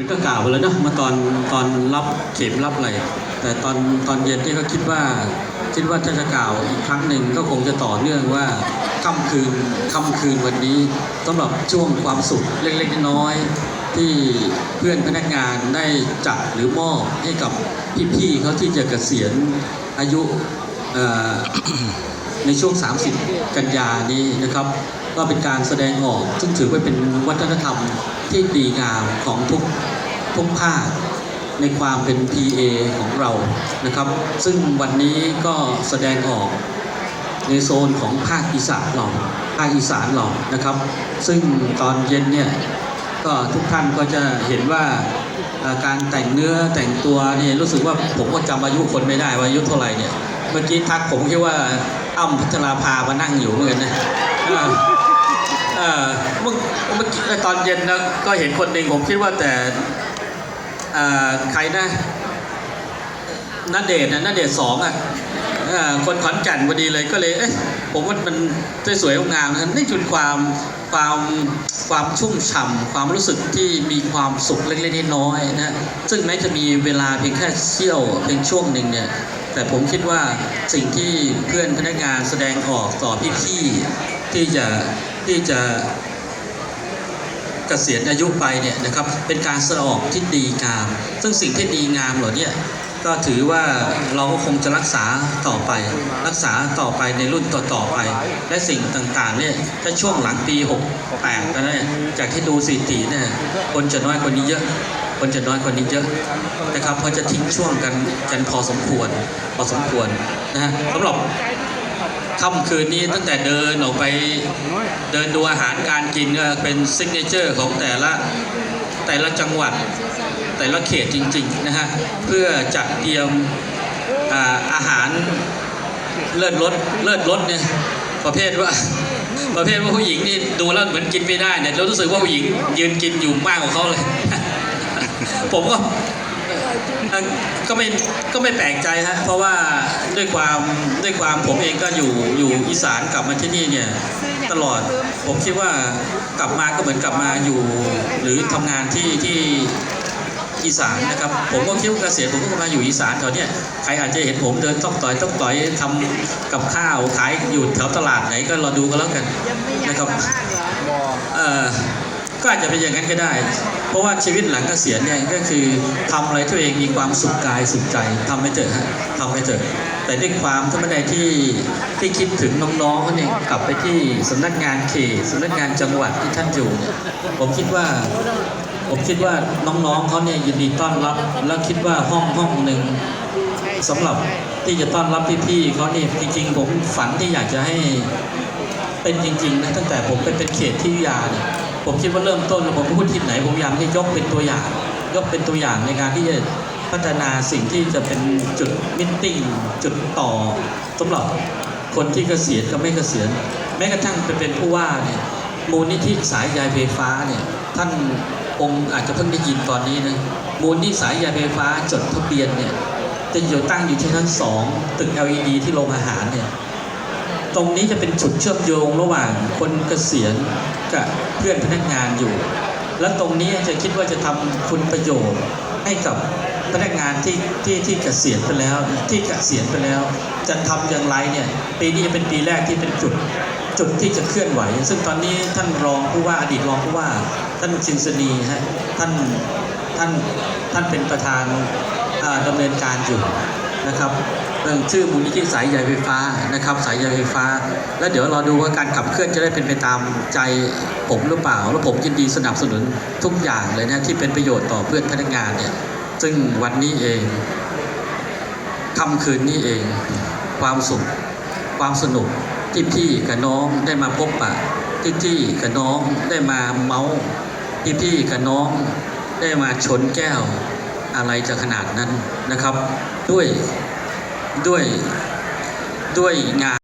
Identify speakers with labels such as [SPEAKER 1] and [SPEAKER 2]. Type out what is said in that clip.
[SPEAKER 1] มันก็กล่าวไปแล้วเนอะมื่อตอนตอนรับเข็มรับอะไรแต่ตอนตอนเย็นที่ก็คิดว่า คิดว่าถ้าจะกล่าวอีกครั้งหนึ่งก็คงจะต่อเนื่องว่าค่ำคืนค่ำคืนวันนี้สำหรับช่วงความสุขเล็กๆน้อยๆที่เพื่อนพนักงานได้จัดหรือมอบให้กับพี่ๆเขาที่จะเกษียณอายุในช่วง 30 กันยานี้นะครับ ก็เป็นการแสดงออก ซึ่งถือว่าเป็นวัฒนธรรมที่ดีงามของทุกทุกภาคในความเป็น PA ของเรานะครับ ซึ่งวันนี้ก็แสดงออกในโซนของภาคอีสานเราภาคอีสานเรานะครับ ซึ่งตอนเย็นเนี่ยก็ทุกท่านก็จะเห็นว่าการแต่งเนื้อแต่งตัวเนี่ยรู้สึกว่าผมก็จำอายุคนไม่ได้ว่าอายุเท่าไหร่เนี่ย เมื่อกี้ทักผมคิดว่าอ้ำพัชราภามานั่งอยู่เหมือนกันนะ เออเมื่อเมื่อกี้ตอนเย็นนะก็เห็นคนหนึ่งผมคิดว่าแต่เอ่อใครนะนัดเดทนะนัดเดทสองอะคนขอนแก่นพอดีเลยก็เลยเอ๊ะผมว่ามันสวยๆงามนะนี่จุดความความความชุ่มฉ่ำความรู้สึกที่มีความสุขเล็กๆน้อยๆนะซึ่งแม้จะมีเวลาเพียงแค่เสี้ยวเพียงช่วงหนึ่งเนี่ยแต่ผมคิดว่าสิ่งที่เพื่อนพนักงานแสดงออกต่อพี่ๆ ที่จะที่จะเกษียณอายุไปเนี่ยนะครับเป็นการสดงออกที่ดีงาม ซึ่งสิ่งที่ดีงามเหล่านี้ก็ถือว่าเราก็คงจะรักษาต่อไป รักษาต่อไปในรุ่นต่อๆไป และสิ่งต่างๆเนี่ยถ้าช่วงหลังปี 68แล้วเนี่ยจากที่ดูสถิติเนี่ยคนจะน้อยกว่านี้เยอะ คนจะน้อยกว่านี้เยอะนะครับเพราะจะทิ้งช่วงกันกันพอสมควรพอสมควรนะฮะสำหรับ ค่ำคืนนี้ตั้งแต่เดินออกไปเดินดูอาหารการกินก็เป็นซิกเนเจอร์ของแต่ละแต่ละจังหวัดแต่ละเขตจริงๆนะฮะเพื่อจัดเตรียมอาอาหารเลิศรสเลิศรสเนี่ยประเภทว่าประเภทว่าผู้หญิงนี่ดูแล้วเหมือนกินไม่ได้เนี่ยเรารู้สึกว่าผู้หญิงยืนกินอยู่มากกว่าเขาเลย ผมก็ ก็ไม่ก็ไม่แปลกใจฮะเพราะว่าด้วยความด้วยความผมเองก็อยู่อยู่อีสานกลับมาที่นี่เนี่ยตลอดผมคิดว่ากลับมาก็เหมือนกลับมาอยู่ หรือทำงานที่ที่อีสานนะครับผมก็คิดว่าเกษียณผมก็มาอยู่อีสานแถวเนี้ยใครอาจจะเห็นผมเดินต้องต่อยต้องต่อยทำกับข้าวขายอยู่แถวตลาดไหนก็รอดูกันแล้วกัน
[SPEAKER 2] ยังไม่อยาก
[SPEAKER 1] นะครับ
[SPEAKER 2] กลับบ้านเหรอ
[SPEAKER 1] เอ่อ ก็อาจจะเป็นอย่างนั้นก็ได้ เพราะว่าชีวิตหลังเกษียณเนี่ยก็คือทำอะไรตัวเองมีความสุขกายสุขใจทำไปเถอะฮะทำไปเถอะแต่ด้วยความธรรมดที่ที่คิดถึงน้องๆเขาเนี่ยกลับไปที่สำนักงานเขตสำนักงานจังหวัดที่ท่านอยู่เนี่ยผมคิดว่าผมคิดว่าน้องๆเขาเนี่ยยินดีต้อนรับ แล้วคิดว่าห้องห้องหนึ่ง
[SPEAKER 2] ใช่
[SPEAKER 1] สำหรับที่จะต้อนรับพี่ๆเขาเนี่ยจริงๆผมฝันที่อยากจะให้ เป็นจริงๆนะตั้งแต่ผมไปเป็นเขตที่ยาเนี่ยผมคิดว่าเริ่มต้นผมพูดที่ไหนผมยากให้ยกเป็นตัวอย่าง ยกเป็นตัวอย่างในการที่จะพัฒนาสิ่งที่จะเป็นจุดมิทติ้งจุดต่อสำหรับคนที่เกษียณกับไม่เกษียณ แม้กระทั่งไปเป็นผู้ว่าเนี่ยมูลนิธิสายใยไฟฟ้าเนี่ยท่านองค์อาจจะเพิ่งได้ยินตอนนี้นะมูลนิธิสายใยไฟฟ้าจดทะเบียนเนี่ยจะอยู่ตั้งอยู่ที่ชั้นสองตึก LED ที่โรงอาหารเนี่ย ตรงนี้จะเป็นจุดเชื่อมโยงระหว่างคนเกษียณกับเพื่อนพนักงานอยู่ และตรงนี้จะคิดว่าจะทำคุณประโยชน์ให้กับพนักงานที่ที่ที่เกษียณไปแล้วที่เกษียณไปแล้ว จะทำอย่างไรเนี่ยปีนี้จะเป็นปีแรกที่เป็นจุดจุดที่จะเคลื่อนไหว ซึ่งตอนนี้ท่านรองผู้ว่าอดีตรองผู้ว่า ท่านชินสนีฮะท่านท่านท่านเป็นประธานอ่าดำเนินการอยู่นะครับ ชื่อมูลนิธิสายใยไฟฟ้านะครับ สายใยไฟฟ้า แล้วเดี๋ยวเราดูว่าการขับเคลื่อนจะได้เป็นไปตามใจผมหรือเปล่า แล้วผมยินดีสนับสนุนทุกอย่างเลยนะที่เป็นประโยชน์ต่อเพื่อนพนักงานเนี่ยซึ่งวันนี้เองค่ำคืนนี้เอง ความสุข ความสนุกที่พี่กับน้องได้มาพบปะที่พี่กับน้องได้มาเมาส์ที่พี่กับน้องได้มาชนแก้วอะไรจะขนาดนั้นนะครับ ด้วย ด้วยงาน